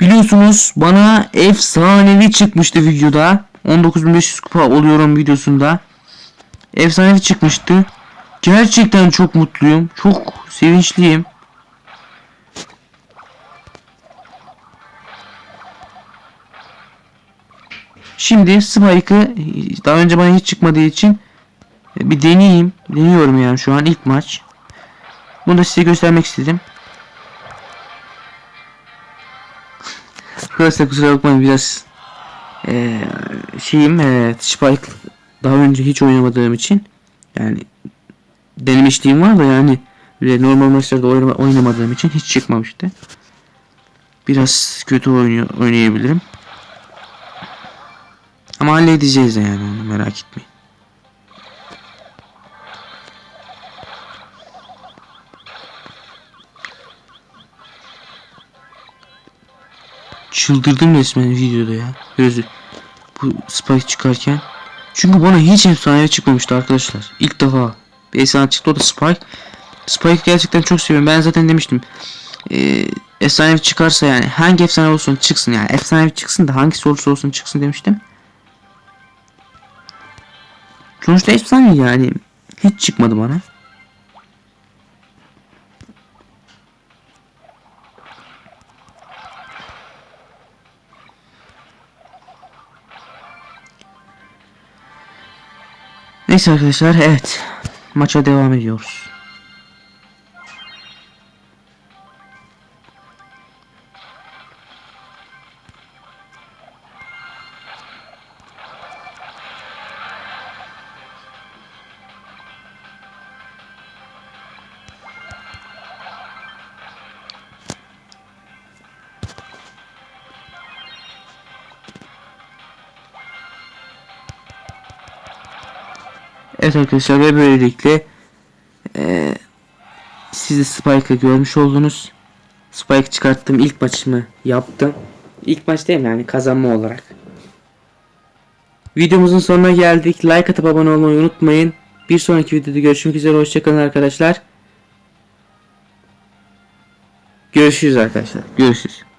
Biliyorsunuz bana efsanevi çıkmıştı videoda. 19.500 kupa oluyorum videosunda. Efsanevi çıkmıştı. Gerçekten çok mutluyum. Çok sevinçliyim. Şimdi Spike'ı daha önce bana hiç çıkmadığı için bir deneyeyim. Deniyorum yani şu an ilk maç. Bunu da size göstermek istedim. Arkadaşlar kusura bakmayın biraz eee şeyim eee Spike daha önce hiç oynamadığım için yani denemişliğim var da yani normal maçlarda oynama- oynamadığım için hiç çıkmamıştı. Biraz kötü oynuyor, oynayabilirim. Ama halledeceğiz yani onu merak etmeyin. Çıldırdım resmen videoda ya. Gözü bu Spike çıkarken. Çünkü bana hiç efsane çıkmamıştı arkadaşlar. İlk defa bir efsane çıktı o da Spike. Spike gerçekten çok seviyorum. Ben zaten demiştim. Ee, efsane çıkarsa yani hangi efsane olsun çıksın yani. Efsane çıksın da hangisi olursa olsun çıksın demiştim. Sonuçta efsane yani. Hiç çıkmadı bana. Neyse arkadaşlar evet. Maça devam ediyoruz. Evet arkadaşlar ve böylelikle eee siz de Spike'ı görmüş oldunuz. Spike çıkarttım ilk maçımı yaptım. İlk maç değil mi yani kazanma olarak. Videomuzun sonuna geldik. Like atıp abone olmayı unutmayın. Bir sonraki videoda görüşmek üzere. Hoşçakalın arkadaşlar. Görüşürüz arkadaşlar. Görüşürüz.